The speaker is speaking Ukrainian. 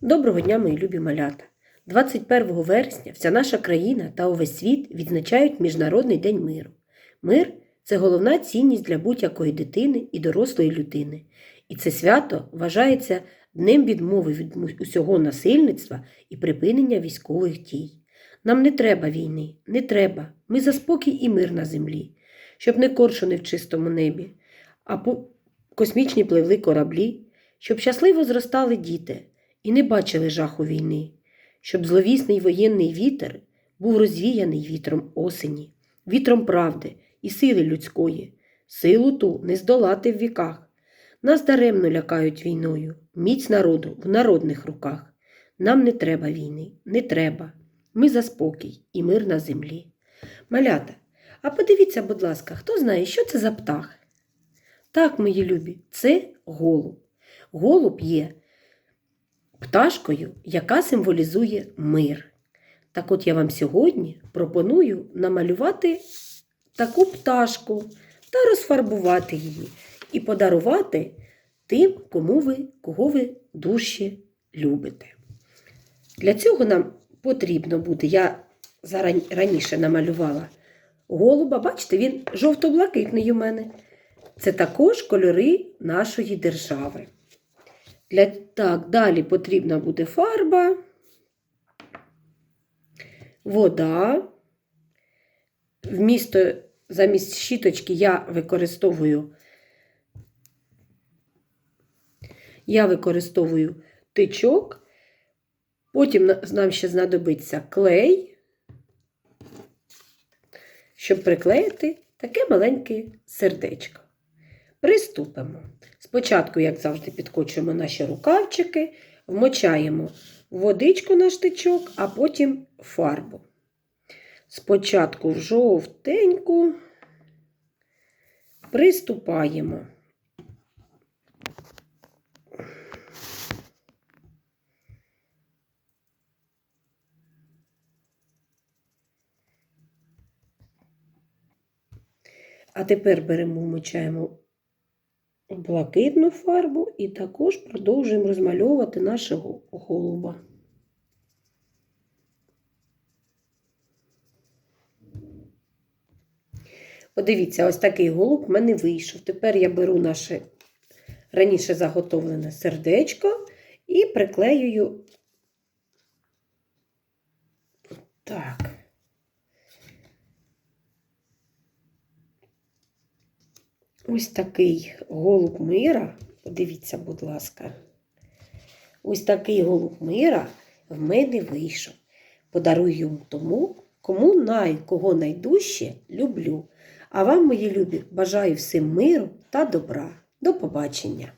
Доброго дня, мої любі малята! 21 вересня вся наша країна та увесь світ відзначають Міжнародний день миру. Мир це головна цінність для будь-якої дитини і дорослої людини. І це свято вважається днем відмови від усього насильництва і припинення військових дій. Нам не треба війни, не треба. Ми за спокій і мир на землі, щоб не коршуни в чистому небі, а по космічні пливли кораблі, щоб щасливо зростали діти і не бачили жаху війни, щоб зловісний воєнний вітер був розвіяний вітром осені, вітром правди і сили людської, силу ту не здолати в віках. Нас даремно лякають війною, міць народу в народних руках. Нам не треба війни, не треба. Ми за спокій і мир на землі. Малята, а подивіться, будь ласка, хто знає, що це за птах? Так, мої любі, це голуб. Голуб є пташкою, яка символізує мир. Так от я вам сьогодні пропоную намалювати таку пташку та розфарбувати її і подарувати тим, кому ви, кого ви дужче любите. Для цього нам потрібно буде, я раніше намалювала голуба, бачите, він жовто-блакитний у мене. Це також кольори нашої держави. Для... Так, далі потрібна буде фарба, вода. Вмісто, замість щіточки я використовую, я використовую тичок. Потім нам ще знадобиться клей, щоб приклеїти таке маленьке сердечко. Приступимо. Спочатку, як завжди, підкочуємо наші рукавчики, вмочаємо водичку наш тичок, а потім фарбу. Спочатку в жовтеньку приступаємо. А тепер беремо, вмочаємо блакитну фарбу і також продовжуємо розмальовувати нашого голуба. Подивіться, ось такий голуб в мене вийшов. Тепер я беру наше раніше заготовлене сердечко і приклеюю так. Ось такий голуб мира, подивіться, будь ласка. Ось такий голуб мира в мене вийшов. Подарую йому тому, кому най, кого найдужче люблю. А вам, мої любі, бажаю всім миру та добра. До побачення!